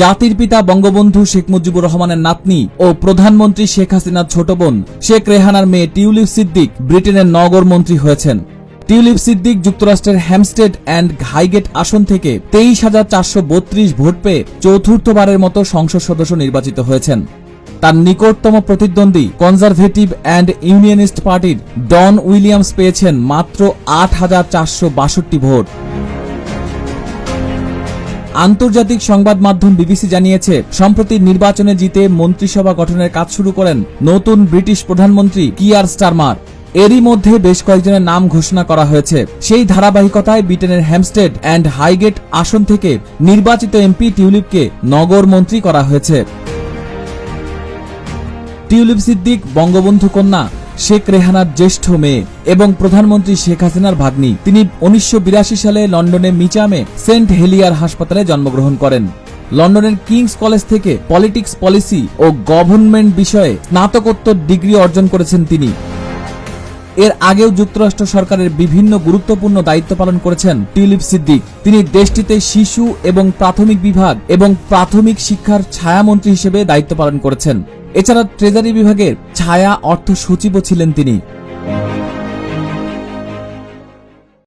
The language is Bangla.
জাতির পিতা বঙ্গবন্ধু শেখ মুজিবুর রহমানের নাতনি ও প্রধানমন্ত্রী শেখ হাসিনার ছোট বোন শেখ রেহানার মেয়ে টিউলিপ সিদ্দিক ব্রিটেনের নগর মন্ত্রী হয়েছেন। টিউলিপ সিদ্দিক যুক্তরাষ্ট্রের হ্যামস্টেড অ্যান্ড ঘাইগেট আসন থেকে তেইশ হাজার চারশো বত্রিশ ভোট পেয়ে চতুর্থবারের মতো সংসদ সদস্য নির্বাচিত হয়েছেন। তার নিকটতম প্রতিদ্বন্দ্বী কনজারভেটিভ অ্যান্ড ইউনিয়নিস্ট পার্টির ডন উইলিয়ামস পেয়েছেন মাত্র আট হাজার চারশো বাষট্টি ভোট। আন্তর্জাতিক সংবাদ মাধ্যম বিবিসি জানিয়েছে, সম্প্রতি নির্বাচনে জিতে মন্ত্রিসভা গঠনের কাজ শুরু করেন নতুন ব্রিটিশ প্রধানমন্ত্রী কিয়ার স্টারমার। এরই মধ্যে বেশ কয়েকজনের নাম ঘোষণা করা হয়েছে। সেই ধারাবাহিকতায় ব্রিটেনের হ্যামস্টেড অ্যান্ড হাইগেট আসন থেকে নির্বাচিত এমপি টিউলিপকে নগর মন্ত্রী করা হয়েছে। টিউলিপ সিদ্দিক, বঙ্গবন্ধু কন্যা শেখ রেহানার জ্যেষ্ঠ মেয়ে এবং প্রধানমন্ত্রী শেখ হাসিনার ভাগ্নি। তিনি উনিশশো বিরাশি সালে লন্ডনে মিচামে সেন্ট হেলিয়ার হাসপাতালে জন্মগ্রহণ করেন। লন্ডনের কিংস কলেজ থেকে পলিটিক্স পলিসি ও গভর্নমেন্ট বিষয়ে স্নাতকোত্তর ডিগ্রি অর্জন করেছেন তিনি। এর আগেও যুক্তরাষ্ট্র সরকারের বিভিন্ন গুরুত্বপূর্ণ দায়িত্ব পালন করেছেন টিউলিপ সিদ্দিক। তিনি দেশটিতে শিশু এবং প্রাথমিক বিভাগ এবং প্রাথমিক শিক্ষার ছায়ামন্ত্রী হিসেবে দায়িত্ব পালন করেছেন। এছাড়া ট্রেজারি বিভাগের ছায়া অর্থ সচিবও ছিলেন তিনি।